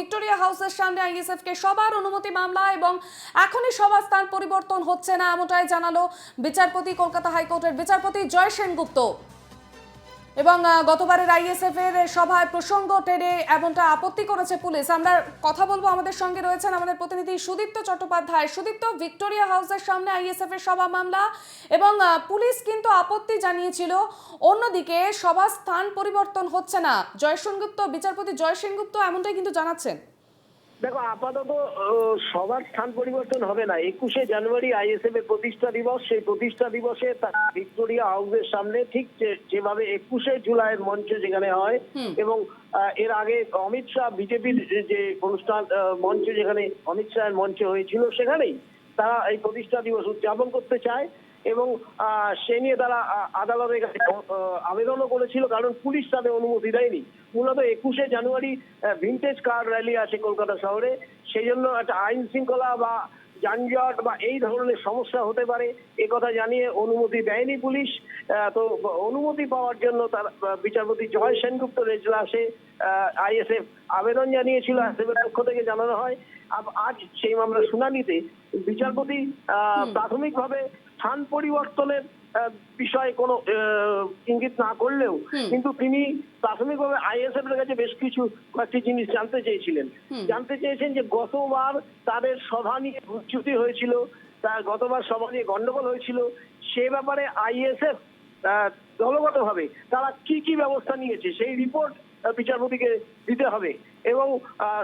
Victoria হাউসের সামনে ISF কে সবার অনুমতি মামলা এবং এখনই সবার স্থান পরিবর্তন হচ্ছে না, এমনটাই জানালো বিচারপতি কলকাতা হাইকোর্টের বিচারপতি জয় সেনগুপ্ত। এবং গতবারের আইএসএফ এর সভায় প্রসঙ্গ টেনে এমনটা আপত্তি করেছে পুলিশ। আমরা কথা বলব আমাদের সঙ্গে রয়েছেন আমাদের প্রতিনিধি সুদীপ্ত চট্টোপাধ্যায়। সুদীপ্ত, ভিক্টোরিয়া হাউসের সামনে আইএসএফ এর সভা মামলা এবং পুলিশ কিন্তু আপত্তি জানিয়েছিল, অন্যদিকে সভা স্থান পরিবর্তন হচ্ছে না। জয়সেনগুপ্ত বিচারপতি জয়সেনগুপ্ত এমনটাই কিন্তু জানাচ্ছেন। দেখো আপাতত সবার স্থান পরিবর্তন হবে না। একুশে জানুয়ারি আইএসএফ এর প্রতিষ্ঠা দিবস। সেই প্রতিষ্ঠা দিবসে ভিক্টোরিয়া হাউসের সামনে ঠিক যেভাবে একুশে জুলাইয়ের মঞ্চ যেখানে হয় এবং এর আগে অমিত শাহ বিজেপির যে অনুষ্ঠান মঞ্চ যেখানে অমিত শাহের মঞ্চে হয়েছিল সেখানেই তারা এই প্রতিষ্ঠা দিবস উদযাপন করতে চায়। এবং সে নিয়ে তারা আদালতের কাছে আবেদনও করেছিল কারণ পুলিশ তাদের অনুমতি দেয়নি। মূলত একুশে জানুয়ারি ভিন্টেজ কার র্যালি আছে কলকাতা শহরে। সেই জন্য একটা আইন শৃঙ্খলা বা যানজট বা এই ধরনের সমস্যা হতে পারে এ কথা জানিয়ে অনুমতি দেয়নি পুলিশ। তো অনুমতি পাওয়ার জন্য তার বিচারপতি জয় সেনগুপ্তর এজলাসে আইএসএফ আবেদন জানিয়েছিল আইএসএফ এর পক্ষ থেকে জানানো হয়। আজ সেই মামলার শুনানিতে বিচারপতি আহ, প্রাথমিকভাবে স্থান পরিবর্তনের বিষয়ে কোনো ইঙ্গিত না করলেও কিন্তু তিনি প্রাথমিকভাবে আইএসএফ এর কাছে বেশ কিছু কয়েকটি জিনিস জানতে চেয়েছিলেন। জানতে চেয়েছেন যে গতবার তাদের সভা নিয়ে ভুচ্যুতি হয়েছিল তার গতবার সভা নিয়ে গন্ডগোল হয়েছিল সে ব্যাপারে আইএসএফ দলগতভাবে তারা কি কি ব্যবস্থা নিয়েছে সেই রিপোর্ট বিচারপতিকে দিতে হবে। এবং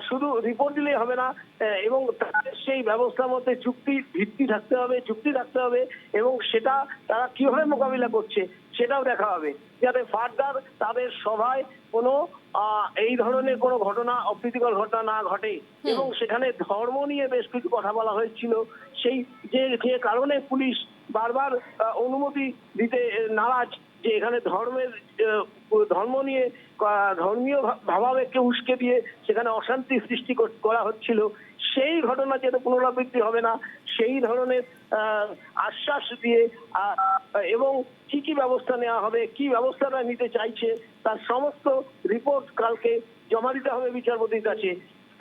শুধু রিপোর্ট দিলেই হবে না এবং তাদের সেই ব্যবস্থার মধ্যে চুক্তি ভিত্তি থাকতে হবে চুক্তি থাকতে হবে এবং সেটা তারা কীভাবে মোকাবিলা করছে সেটাও দেখা হবে। যাতে ফার্দার তাদের সভায় কোনো আহ, এই ধরনের কোনো ঘটনা অপ্রীতিকর ঘটনা না ঘটে। এবং সেখানে ধর্ম নিয়ে বেশ কিছু কথা বলা হয়েছিল। সেই যে যে কারণে পুলিশ বারবার অনুমতি দিতে নারাজ যে এখানে ধর্মের ধর্ম নিয়ে ধর্মীয় ভাবাবেগকে উস্কে দিয়ে সেখানে অশান্তি সৃষ্টি করা হচ্ছিল, সেই ঘটনা যাতে পুনরাবৃত্তি হবে না। সেই ধরনের আশ্বাস দিয়ে এবং কি কি ব্যবস্থা নেওয়া হবে, কি ব্যবস্থাটা নিতে চাইছে, তার সমস্ত রিপোর্ট কালকে জমা দিতে হবে বিচারপতির কাছে।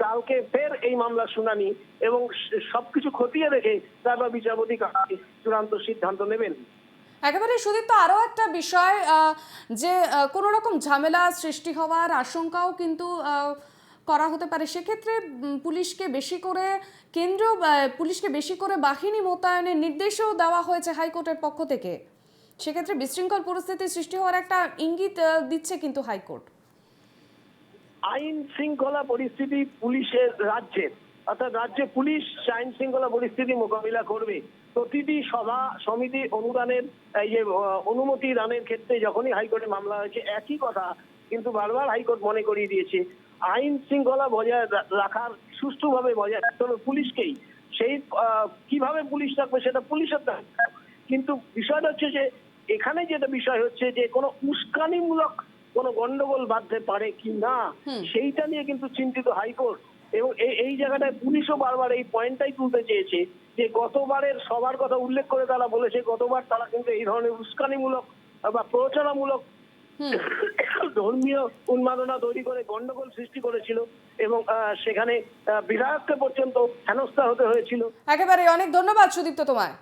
কালকে ফের এই মামলার শুনানি এবং সবকিছু খতিয়ে দেখে তারপর বিচারপতি চূড়ান্ত সিদ্ধান্ত নেবেন। একেবারে সুদীপ্ত, আরও একটা বিষয় যে কোনো রকম ঝামেলা সৃষ্টি হওয়ার আশঙ্কাও কিন্তু করা হতে পারে। সেক্ষেত্রে পুলিশকে বেশি করে কেন্দ্র পুলিশকে বেশি করে বাহিনী মোতায়েনের নির্দেশও দেওয়া হয়েছে হাইকোর্টের পক্ষ থেকে। সেক্ষেত্রে বিশৃঙ্খল পরিস্থিতি সৃষ্টি হওয়ার একটা ইঙ্গিত দিচ্ছে কিন্তু হাইকোর্ট। আইন শৃঙ্খলা পরিস্থিতি পুলিশের রাজ্যের অর্থাৎ রাজ্যে পুলিশ আইন শৃঙ্খলা পরিস্থিতি মোকাবিলা করবে। প্রতিটি সভা, সমিতি অনুদানের, এই যে অনুমতি দানের ক্ষেত্রে যখনই হাইকোর্টে মামলা হয়েছে, একই কথা কিন্তু বারবার হাইকোর্ট মনে করিয়ে দিয়েছে। আইন শৃঙ্খলা বজায় রাখার সুষ্ঠুভাবে বজায় রাখতে হবে পুলিশকেই। সেই কীভাবে পুলিশ রাখবে সেটা পুলিশের দায়িত্ব। কিন্তু বিষয়টা হচ্ছে যে, এখানে যেটা বিষয় হচ্ছে যে, কোনো উস্কানিমূলক কোনো গন্ডগোল বাঁধতে পারে কি না সেইটা নিয়ে কিন্তু চিন্তিত হাইকোর্ট। এবং এই জায়গাটায় পুলিশও বারবার এই পয়েন্টটাই তুলতে চেয়েছে যে গতবারের সবার কথা উল্লেখ করে তারা বলেছে গতবার তারা কিন্তু এই ধরনের উস্কানিমূলক বা প্ররোচনামূলক ধর্মীয় উন্মাদনা তৈরি করে গন্ডগোল সৃষ্টি করেছিল এবং আহ, সেখানে বিধায়ককে পর্যন্ত হেনস্থা হতে হয়েছিল। একেবারে অনেক ধন্যবাদ সুদীপ্ত তোমায়।